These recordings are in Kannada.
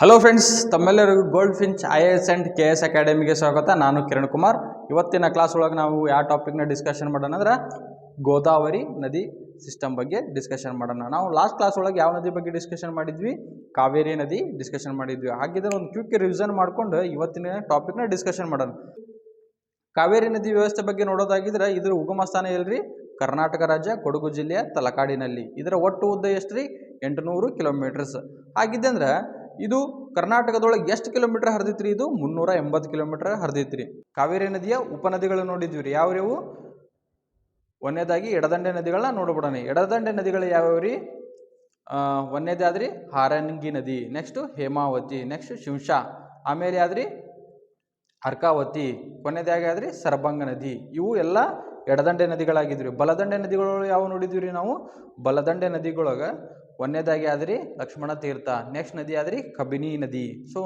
ಹಲೋ ಫ್ರೆಂಡ್ಸ್ ತಮ್ಮೆಲ್ಲರಿಗೂ gold finch I S and K S ಅಕಾಡೆಮಿಗೆ ಸ್ವಾಗತ. ನಾನು ಕಿರಣ್ ಕುಮಾರ್. ಇವತ್ತಿನ ಕ್ಲಾಸ್ ಒಳಗೆ ನಾವು ಯಾವ ಟಾಪಿಕ್ನ ಡಿಸ್ಕಷನ್ ಮಾಡೋಣ ಅಂದ್ರೆ ಗೋದಾವರಿ ನದಿ ಸಿಸ್ಟಮ್ ಬಗ್ಗೆ ಡಿಸ್ಕಷನ್ ಮಾಡೋಣ. ನಾವು ಲಾಸ್ಟ್ ಕ್ಲಾಸ್ ಒಳಗೆ ಯಾವ ನದಿ ಬಗ್ಗೆ ಡಿಸ್ಕಷನ್ ಮಾಡಿದ್ವಿ? ಕಾವೇರಿ ನದಿ ಡಿಸ್ಕಷನ್ ಮಾಡಿದ್ವಿ. ಹಾಗಿದ್ರೆ ಒಂದು ಕ್ವಿಕ್ ರಿವಿಷನ್ ಮಾಡ್ಕೊಂಡು ಇವತ್ತಿನ ಟಾಪಿಕ್ನ ಡಿಸ್ಕಷನ್ ಮಾಡೋಣ. ಕಾವೇರಿ ನದಿ ವ್ಯವಸ್ಥೆ ಬಗ್ಗೆ ನೋಡೋದಾಗಿದ್ರೆ ಇದರ ಉಗಮ ಸ್ಥಾನ ಎಲ್ರಿ? ಕರ್ನಾಟಕ ರಾಜ್ಯ, ಕೊಡಗು ಜಿಲ್ಲೆಯ ತಲಕಾಡಿನಲ್ಲಿ. ಇದರ ಒಟ್ಟು ಉದ್ದ ಎಷ್ಟು ರೀ ಎಂಟುನೂರು ಕಿಲೋಮೀಟರ್ಸ್ ಆಗಿದ್ದಂದ್ರೆ ಇದು ಕರ್ನಾಟಕದೊಳಗೆ ಎಷ್ಟು ಕಿಲೋಮೀಟರ್ ಹರಿದೈತ್ರಿ ಇದು? ಮುನ್ನೂರ ಎಂಬತ್ತು ಕಿಲೋಮೀಟರ್ ಹರಿದೈತ್ರಿ. ಕಾವೇರಿ ನದಿಯ ಉಪನದಿಗಳು ನೋಡಿದ್ವಿ ರೀ ಯಾವ್ಯಾವು ಒಂದನೇದಾಗಿ ಎಡದಂಡೆ ನದಿಗಳನ್ನ ನೋಡ್ಬಿಡೋಣ. ಎಡದಂಡೆ ನದಿಗಳು ಯಾವ್ಯಾವ ರೀ ಒಂದನೇದಾದ್ರಿ ಹಾರಂಗಿ ನದಿ. Next Hemavathi next Shimsha. ಆಮೇಲೆ ಆದ್ರಿ ಅರ್ಕಾವತಿ. ಕೊನೆಯದಾಗಿ ಆದ್ರಿ ಸರಭಂಗ ನದಿ. ಇವು ಎಲ್ಲ ಎಡದಂಡೆ ನದಿಗಳಾಗಿದ್ವಿ ಬಲದಂಡೆ ನದಿಗಳು ಯಾವ ನೋಡಿದ್ವಿ ರೀ ನಾವು? ಬಲದಂಡೆ ನದಿಗಳೊಳಗೆ ಒಂದನೇದಾಗಿ ಆದ್ರಿ ಲಕ್ಷ್ಮಣ ತೀರ್ಥ ನೆಕ್ಸ್ಟ್ ನದಿ ಆದ್ರಿ ಕಬಿನಿ ನದಿ. ಸೊ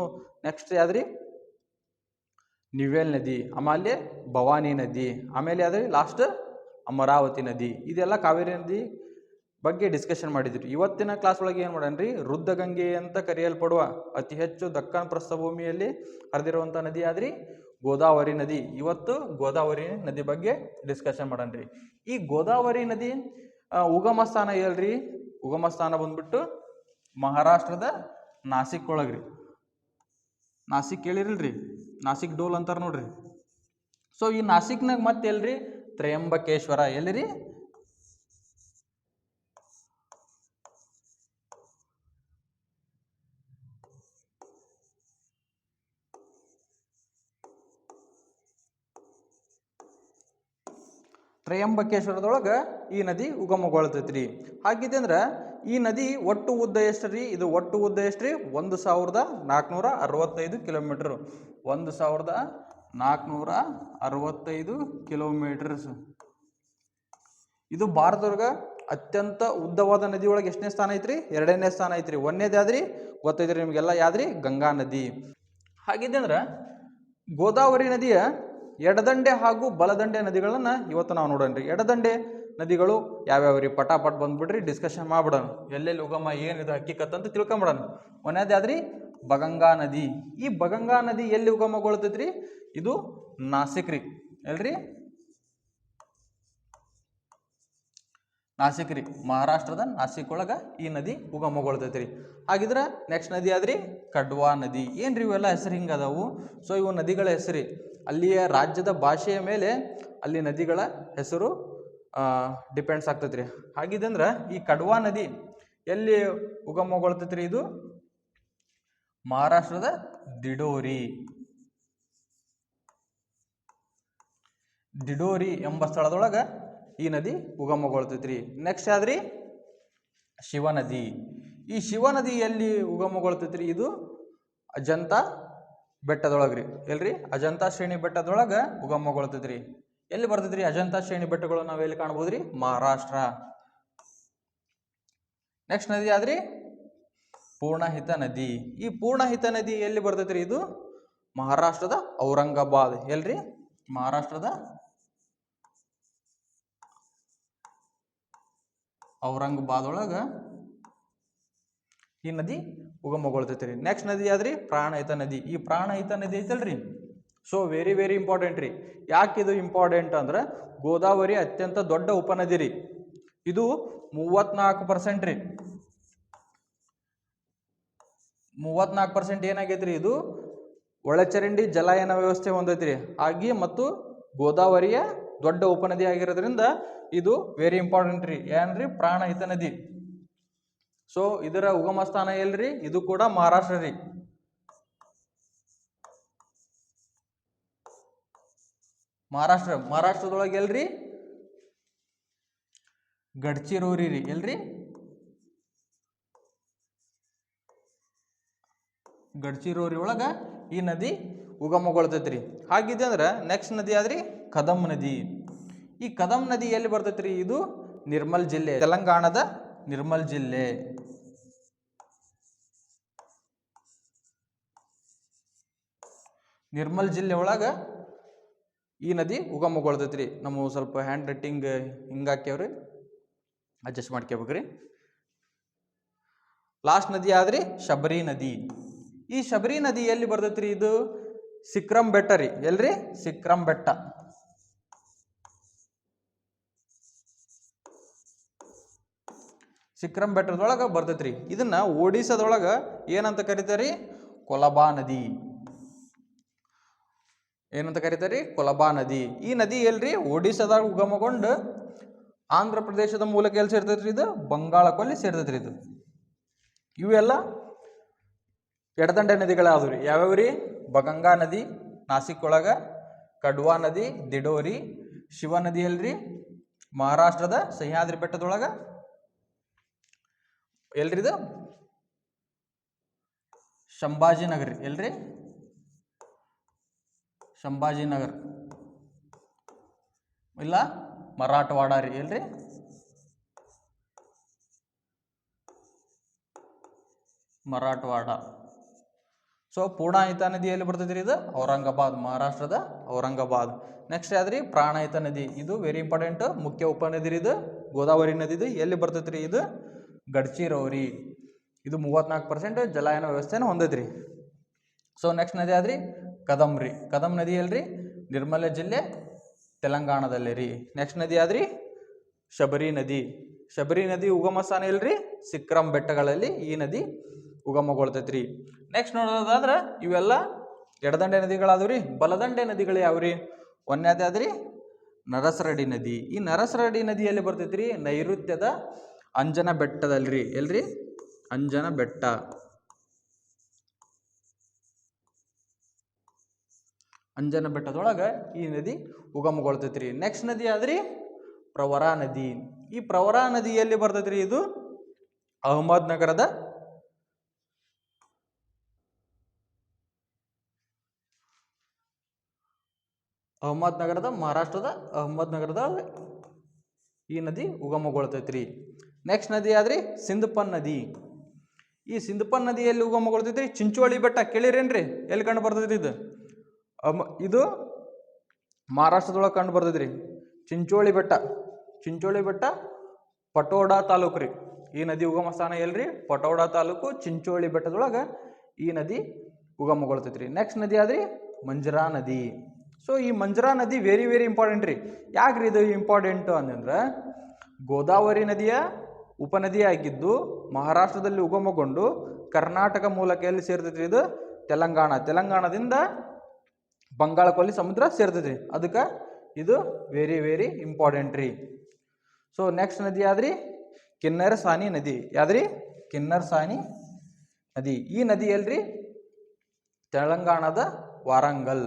ನೆಕ್ಸ್ಟ್ ಯಾವ್ದ್ರಿ ನಿವೇಲ್ ನದಿ, ಆಮೇಲೆ ಭವಾನಿ ನದಿ, ಆಮೇಲೆ ಆದ್ರಿ ಲಾಸ್ಟ್ ಅಮರಾವತಿ ನದಿ. ಇದೆಲ್ಲ ಕಾವೇರಿ ನದಿ ಬಗ್ಗೆ ಡಿಸ್ಕಷನ್ ಮಾಡಿದ್ರಿ. ಇವತ್ತಿನ ಕ್ಲಾಸ್ ಒಳಗೆ ಏನು ಮಾಡೋಣ ರುದ್ರಗಂಗೆ ಅಂತ ಕರೆಯಲ್ಪಡುವ ಅತಿ ಹೆಚ್ಚು ದಕ್ಕನ್ ಪ್ರಸ್ಥಭೂಮಿಯಲ್ಲಿ ಹರಿದಿರುವಂಥ ನದಿ ಆದ್ರಿ ಗೋದಾವರಿ ನದಿ. ಇವತ್ತು ಗೋದಾವರಿ ನದಿ ಬಗ್ಗೆ ಡಿಸ್ಕಷನ್ ಮಾಡೋಣ ಈ ಗೋದಾವರಿ ನದಿ ಉಗಮ ಸ್ಥಾನ ಹೇಳ್ರಿ ಉಗಮ ಸ್ಥಾನ ಬಂದ್ಬಿಟ್ಟು ಮಹಾರಾಷ್ಟ್ರದ ನಾಸಿಕ್ ಒಳಗ್ರಿ ನಾಸಿಕ್ ಕೇಳಿರಲ್ರಿ? ನಾಸಿಕ್ ಡೋಲ್ ಅಂತಾರೆ ನೋಡ್ರಿ. ಸೊ ಈ ನಾಸಿಕ್ನಾಗ ಮತ್ತೆ ಎಲ್ರಿ ತ್ರಯಂಬಕೇಶ್ವರ. ಎಲ್ರಿ ತ್ರಯಂಬಕೇಶ್ವರದೊಳಗೆ ಈ ನದಿ ಉಗಮಗೊಳ್ತೈತ್ರಿ. ಹಾಗಿದೆ ಈ ನದಿ ಒಟ್ಟು ಉದ್ದ ಎಷ್ಟು ರೀ ಇದು ಒಟ್ಟು ಉದ್ದ ಎಷ್ಟು ರೀ ಒಂದು ಸಾವಿರದ ನಾಲ್ಕುನೂರ ಅರವತ್ತೈದು ಕಿಲೋಮೀಟ್ರ್. ಒಂದು ಸಾವಿರದ ನಾಲ್ಕುನೂರ ಅರವತ್ತೈದು ಕಿಲೋಮೀಟರ್ಸ್ ಇದು ಭಾರತದೊಳಗ ಅತ್ಯಂತ ಉದ್ದವಾದ ನದಿ ಒಳಗೆ ಎಷ್ಟನೇ ಸ್ಥಾನ ಐತ್ರಿ? ಎರಡನೇ ಸ್ಥಾನ ಐತ್ರಿ. ಒಂದನೇದು ಯಾದ್ರಿ? ಗೊತ್ತೈತ್ರಿ ನಿಮಗೆಲ್ಲ ಯಾವ್ದ್ರಿ ಗಂಗಾ ನದಿ. ಹಾಗಿದೆ ಅಂದ್ರೆ ಗೋದಾವರಿ ನದಿಯ ಎಡದಂಡೆ ಹಾಗೂ ಬಲದಂಡೆ ನದಿಗಳನ್ನ ಇವತ್ತು ನಾವು ನೋಡೋಣ್ರಿ ಎಡದಂಡೆ ನದಿಗಳು ಯಾವ್ಯಾವ ರೀ ಪಟಾಪಟ್ ಬಂದ್ಬಿಡ್ರಿ ಡಿಸ್ಕಷನ್ ಮಾಡ್ಬಿಡೋಣ. ಎಲ್ಲೆಲ್ಲಿ ಉಗಮ, ಏನಿದೆ ಹಕ್ಕಿಕತ್ ಅಂತ ತಿಳ್ಕೊಂಬಿಡೋಣ. ಒಂದೇದು ಯಾವ್ದ್ರಿ? ಬಗಂಗಾ ನದಿ. ಈ ಬಗಂಗಾ ನದಿ ಎಲ್ಲಿ ಉಗಮಗೊಳ್ತೈತ್ರಿ? ಇದು ನಾಸಿಕ್ ರೀ. ಎಲ್ರಿ? ನಾಸಿಕ್ ರೀ. ಮಹಾರಾಷ್ಟ್ರದ ನಾಸಿಕ್ ಒಳಗೆ ಈ ನದಿ ಉಗಮಗೊಳ್ತೈತ್ರಿ. ರೀ ಹಾಗಿದ್ರೆ ನೆಕ್ಸ್ಟ್ ನದಿ ಆದ್ರಿ ಕಡ್ವಾ ನದಿ. ಏನ್ರಿ ಇವೆಲ್ಲ ಹೆಸರು ಹಿಂಗೆ ಅದಾವು? ಸೊ ಇವು ನದಿಗಳ ಹೆಸರಿ. ಅಲ್ಲಿಯ ರಾಜ್ಯದ ಭಾಷೆಯ ಮೇಲೆ ಅಲ್ಲಿ ನದಿಗಳ ಹೆಸರು ಡಿಪೆಂಡ್ಸ್ ಆಗ್ತೈತ್ರಿ. ಹಾಗಿದಂದ್ರೆ ಈ ಕಡ್ವಾ ನದಿ ಎಲ್ಲಿ ಉಗಮಗೊಳ್ತೈತ್ರಿ ಇದು? ಮಹಾರಾಷ್ಟ್ರದ ದಿಡೋರಿ. ದಿಡೋರಿ ಎಂಬ ಸ್ಥಳದೊಳಗೆ ಈ ನದಿ ಉಗಮಗೊಳ್ತೈತ್ರಿ. ನೆಕ್ಸ್ಟ್ ಆದ್ರಿ ಶಿವನದಿ. ಈ ಶಿವನದಿ ಎಲ್ಲಿ ಉಗಮಗೊಳ್ತೈತ್ರಿ ಇದು? ಅಜಂತ ಬೆಟ್ಟದೊಳಗ್ರಿ. ಎಲ್ರಿ? ಅಜಂತ ಶ್ರೇಣಿ ಬೆಟ್ಟದೊಳಗೆ ಉಗಮಗೊಳ್ತೈತ್ರಿ. ಎಲ್ಲಿ ಬರ್ತೈತ್ರಿ? ಅಜಂತ ಶ್ರೇಣಿ ಬೆಟ್ಟಗಳು ನಾವು ಎಲ್ಲಿ ಕಾಣ್ಬೋದ್ರಿ? ಮಹಾರಾಷ್ಟ್ರ. ನೆಕ್ಸ್ಟ್ ನದಿ ಆದ್ರಿ ಪೂರ್ಣಹಿತ ನದಿ. ಈ ಪೂರ್ಣಹಿತ ನದಿ ಎಲ್ಲಿ ಬರ್ತೈತ್ರಿ ಇದು? ಮಹಾರಾಷ್ಟ್ರದ ಔರಂಗಾಬಾದ್. ಎಲ್ರಿ? ಮಹಾರಾಷ್ಟ್ರದ ಔರಂಗಾಬಾದ್ ಒಳಗ ಈ ನದಿ ಉಗಮಗೊಳ್ತೈತಿ ರೀ ನೆಕ್ಸ್ಟ್ ನದಿ ಆದ್ರಿ ಪ್ರಾಣಹಿತ ನದಿ. ಈ ಪ್ರಾಣಹಿತ ನದಿ ಐತಲ್ರಿ? ಸೊ ವೆರಿ ವೆರಿ ಇಂಪಾರ್ಟೆಂಟ್ ರೀ. ಯಾಕೆ ಇದು ಇಂಪಾರ್ಟೆಂಟ್ ಅಂದ್ರೆ ಗೋದಾವರಿ ಅತ್ಯಂತ ದೊಡ್ಡ ಉಪನದಿ ರೀ. ಇದು ಮೂವತ್ನಾಲ್ಕು ಪರ್ಸೆಂಟ್ ರೀ. ಮೂವತ್ನಾಲ್ಕು ಪರ್ಸೆಂಟ್ ಏನಾಗೈತ್ರಿ ಇದು? ಒಳಚರಂಡಿ ಜಲಾಯನ ವ್ಯವಸ್ಥೆ ಹೊಂದೈತ್ರಿ ಹಾಗೆ ಮತ್ತು ಗೋದಾವರಿಯ ದೊಡ್ಡ ಉಪನದಿ ಆಗಿರೋದ್ರಿಂದ ಇದು ವೆರಿ ಇಂಪಾರ್ಟೆಂಟ್ ರೀ. ಏನ್ರಿ ಪ್ರಾಣಹಿತ ನದಿ. ಸೊ ಇದರ ಉಗಮ ಸ್ಥಾನ ಎಲ್ರಿ ಇದು ಕೂಡ ಮಹಾರಾಷ್ಟ್ರ ರೀ. ಮಹಾರಾಷ್ಟ್ರ, ಮಹಾರಾಷ್ಟ್ರದೊಳಗೆ ಎಲ್ರಿ? ಗಡ್ಚಿರೋರಿ ರೀ, ಎಲ್ರಿ? ಗಡ್ಚಿರೋರಿ ಒಳಗ ಈ ನದಿ ಉಗಮಗೊಳ್ತೈತಿ ರೀ ಹಾಗಿದೆ ಅಂದ್ರೆ ನೆಕ್ಸ್ಟ್ ನದಿ ಆದ್ರಿ ಕದಂ ನದಿ. ಈ ಕದಮ್ ನದಿ ಎಲ್ಲಿ ಬರ್ತೈತಿ ರೀ ಇದು ನಿರ್ಮಲ್ ಜಿಲ್ಲೆ, ತೆಲಂಗಾಣದ ನಿರ್ಮಲ್ ಜಿಲ್ಲೆ. ನಿರ್ಮಲ್ ಜಿಲ್ಲೆ ಒಳಗ ಈ ನದಿ ಉಗಮಗೊಳ್ತೈತಿ ರೀ ನಮ್ಮ ಸ್ವಲ್ಪ ಹ್ಯಾಂಡ್ ರೈಟಿಂಗ್ ಹಿಂಗಾಕ್ಯವ್ರಿ ಅಡ್ಜಸ್ಟ್ ಮಾಡ್ಕೋಬೇಕ್ರಿ ಲಾಸ್ಟ್ ನದಿ ಆದ್ರಿ ಶಬರಿ ನದಿ. ಈ ಶಬರಿ ನದಿ ಎಲ್ಲಿ ಬರ್ತೈತ್ರಿ ಇದು? ಸಿಕ್ರಂ ಬೆಟ್ಟ ರೀ. ಎಲ್ರಿ? ಸಿಕ್ರಂ ಬೆಟ್ಟ ಸಿಕ್ರಂ ಬೆಟ್ಟದೊಳಗೆ ಬರ್ತೈತ್ರಿ. ಇದನ್ನ ಒಡಿಸ್ಸಾದೊಳಗೆ ಏನಂತ ಕರಿತಾರಿ? ಕೊಲಬಾ ನದಿ. ಏನಂತ ಕರೀತಾರೆ? ಕೊಲಬಾ ನದಿ. ಈ ನದಿ ಎಲ್ರಿ? ಒಡಿಶಾದಾಗ ಉಗಮಗೊಂಡು ಆಂಧ್ರ ಪ್ರದೇಶದ ಮೂಲಕ ಎಲ್ಲಿ ಸೇರ್ತೈತ್ರಿ ಇದು? ಬಂಗಾಳ ಕೊಲ್ಲಿ ಸೇರ್ತೈತ್ರಿ ಇದು. ಇವೆಲ್ಲ ಎಡದಂಡೆ ನದಿಗಳಾದವು ರೀ ಯಾವ್ಯಾವ ರೀ ಬಗಂಗಾ ನದಿ ನಾಸಿಕ್ ಒಳಗೆ ಕಡ್ವಾ ನದಿ, ದಿಡೋರಿ, ಶಿವ ನದಿ ಎಲ್ರಿ? ಮಹಾರಾಷ್ಟ್ರದ ಸಹ್ಯಾದ್ರಿ ಬೆಟ್ಟದೊಳಗ. ಎಲ್ರಿ ಇದು? ಶಂಭಾಜಿನಗರ್. ಎಲ್ರಿ? ಶಂಭಾಜಿನಗರ್. ಇಲ್ಲ? ಮರಾಠವಾಡ ರೀ, ಎಲ್ರಿ? ಮರಾಠವಾಡ. ಸೊ ಪೂರ್ಣಾಯಿತ ನದಿ ಎಲ್ಲಿ ಬರ್ತೈತಿ ರೀ ಇದು? ಔರಂಗಾಬಾದ್, ಮಹಾರಾಷ್ಟ್ರದ ಔರಂಗಾಬಾದ್. ನೆಕ್ಸ್ಟ್ ಯಾವ್ದ್ರಿ? ಪ್ರಾಣಾಯಿತ ನದಿ. ಇದು ವೆರಿ ಇಂಪಾರ್ಟೆಂಟ್ ಮುಖ್ಯ ಉಪನದಿ ರೀ ಇದು. ಗೋದಾವರಿ ನದಿ ಇದು. ಎಲ್ಲಿ ಬರ್ತೈತೆ ರೀ ಇದು? ಗಡ್ಚಿರೋರಿ. ಇದು ಮೂವತ್ನಾಲ್ಕು ಪರ್ಸೆಂಟ್ ಜಲಾಯನ ವ್ಯವಸ್ಥೆನ ಹೊಂದೈತ್ರಿ ಸೊ ನೆಕ್ಸ್ಟ್ ನದಿ ಆದ್ರಿ ಕದಮ್ ರೀ ಕದಮ್ ನದಿ ಅಲ್ರಿ ನಿರ್ಮಲ ಜಿಲ್ಲೆ ತೆಲಂಗಾಣದಲ್ಲಿ ರೀ. ನೆಕ್ಸ್ಟ್ ನದಿ ಆದ್ರಿ ಶಬರಿ ನದಿ. ಶಬರಿ ನದಿ ಉಗಮ ಸ್ಥಾನ ಇಲ್ರಿ ಸಿಕ್ರಂ ಬೆಟ್ಟಗಳಲ್ಲಿ ಈ ನದಿ ಉಗಮಗೊಳ್ತೈತ್ರಿ ನೆಕ್ಸ್ಟ್ ನೋಡೋದಾದ್ರೆ ಇವೆಲ್ಲ ಎಡದಂಡೆ ನದಿಗಳಾದವು ರೀ ಬಲದಂಡೆ ನದಿಗಳು ಯಾವ್ರಿ? ಒಂದನೇದಾದ್ರಿ ನರಸರಡಿ ನದಿ. ಈ ನರಸರಡಿ ನದಿಯಲ್ಲಿ ಬರ್ತೈತ್ರಿ ನೈಋತ್ಯದ ಅಂಜನ ಬೆಟ್ಟದಲ್ರಿ. ಎಲ್ರಿ? ಅಂಜನ ಬೆಟ್ಟ. ಅಂಜನ ಬೆಟ್ಟದೊಳಗೆ ಈ ನದಿ ಉಗಮಗೊಳ್ತೈತ್ರಿ. ನೆಕ್ಸ್ಟ್ ನದಿ ಆದ್ರಿ ಪ್ರವರಾ ನದಿ. ಈ ಪ್ರವರಾ ನದಿ ಎಲ್ಲಿ ಇದು? ಅಹಮದ್ ನಗರದ ಅಹಮದ್ ನಗರದ ಮಹಾರಾಷ್ಟ್ರದ ಅಹಮದ್ ನಗರದ ಈ ನದಿ ಉಗಮಗೊಳ್ತೈತ್ರಿ. ನೆಕ್ಸ್ಟ್ ನದಿ ಆದ್ರಿ ಸಿಂಧಪನ್ ನದಿ. ಈ ಸಿಂಧಪನ್ ನದಿ ಎಲ್ಲಿ ಉಗಮಗೊಳ್ತೈತ್ರಿ? ಚಿಂಚೋಳಿ ಬೆಟ್ಟ. ಕೇಳಿರೇನ್ರಿ? ಎಲ್ಲಿ ಕಂಡು ಬರ್ತೈತಿ ಇದು? ಅಮ, ಇದು ಮಹಾರಾಷ್ಟ್ರದೊಳಗೆ ಕಂಡು ಬರ್ತೈತ್ರಿ ಚಿಂಚೋಳಿ ಬೆಟ್ಟ. ಚಿಂಚೋಳಿ ಬೆಟ್ಟ ಪಟೋಡಾ ತಾಲೂಕು ರೀ. ಈ ನದಿ ಉಗಮ ಸ್ಥಾನ ಎಲ್ರಿ? ಪಟೋಡಾ ತಾಲೂಕು ಚಿಂಚೋಳಿ ಬೆಟ್ಟದೊಳಗೆ ಈ ನದಿ ಉಗಮಗೊಳ್ತೈತ್ರಿ ನೆಕ್ಸ್ಟ್ ನದಿ ಆದ್ರಿ ಮಂಜರಾ ನದಿ. ಸೊ ಈ ಮಂಜರಾ ನದಿ ವೆರಿ ವೆರಿ ಇಂಪಾರ್ಟೆಂಟ್ ರೀ. ಯಾಕ್ರಿ ಇದು ಇಂಪಾರ್ಟೆಂಟ್ ಅಂತಂದ್ರೆ ಗೋದಾವರಿ ನದಿಯ ಉಪನದಿ ಆಗಿದ್ದು ಮಹಾರಾಷ್ಟ್ರದಲ್ಲಿ ಉಗಮಗೊಂಡು ಕರ್ನಾಟಕ ಮೂಲಕ ಎಲ್ಲಿ ಸೇರ್ತೈತ್ರಿ ಇದು? ತೆಲಂಗಾಣ. ತೆಲಂಗಾಣದಿಂದ ಬಂಗಾಳ ಕೊಲ್ಲಿ ಸಮುದ್ರ ಸೇರ್ತೈತಿ ಅದಕ್ಕೆ ಇದು ವೆರಿ ವೆರಿ ಇಂಪಾರ್ಟೆಂಟ್ ರೀ. ಸೊ ನೆಕ್ಸ್ಟ್ ನದಿ ಯಾವ್ದ್ರಿ ಕಿನ್ನರ ಸಾನಿ ನದಿ. ಯಾವ್ದ್ರಿ ಕಿನ್ನರ್ ಸಾನಿ ನದಿ. ಈ ನದಿ ಎಲ್ರಿ? ತೆಲಂಗಾಣದ ವಾರಂಗಲ್.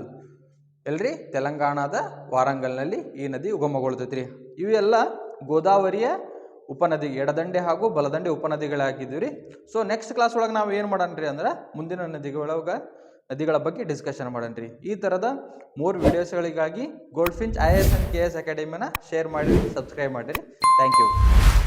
ಎಲ್ರಿ? ತೆಲಂಗಾಣದ ವಾರಂಗಲ್ನಲ್ಲಿ ಈ ನದಿ ಉಗಮಗೊಳ್ತೈತ್ರಿ. ಇವೆಲ್ಲ ಗೋದಾವರಿಯ ಉಪನದಿ, ಎಡದಂಡೆ ಹಾಗೂ ಬಲದಂಡೆ ಉಪನದಿಗಳಾಗಿದ್ದೀವಿ ರೀ ಸೊ ನೆಕ್ಸ್ಟ್ ಕ್ಲಾಸ್ ಒಳಗೆ ನಾವು ಏನು ಮಾಡೋಣ್ರಿ ಅಂದ್ರೆ, ಮುಂದಿನ ನದಿಗಳೊಳಗೆ ನದಿಗಳ ಬಗ್ಗೆ ಡಿಸ್ಕಷನ್ ಮಾಡೋಣ್ರಿ ಈ ಥರದ ಮೂರು ವಿಡಿಯೋಸ್ಗಳಿಗಾಗಿ gold finch I S N K S ಅಕಾಡೆಮಿನ share ಮಾಡಿರಿ ಸಬ್ಸ್ಕ್ರೈಬ್ ಮಾಡಿರಿ. Thank you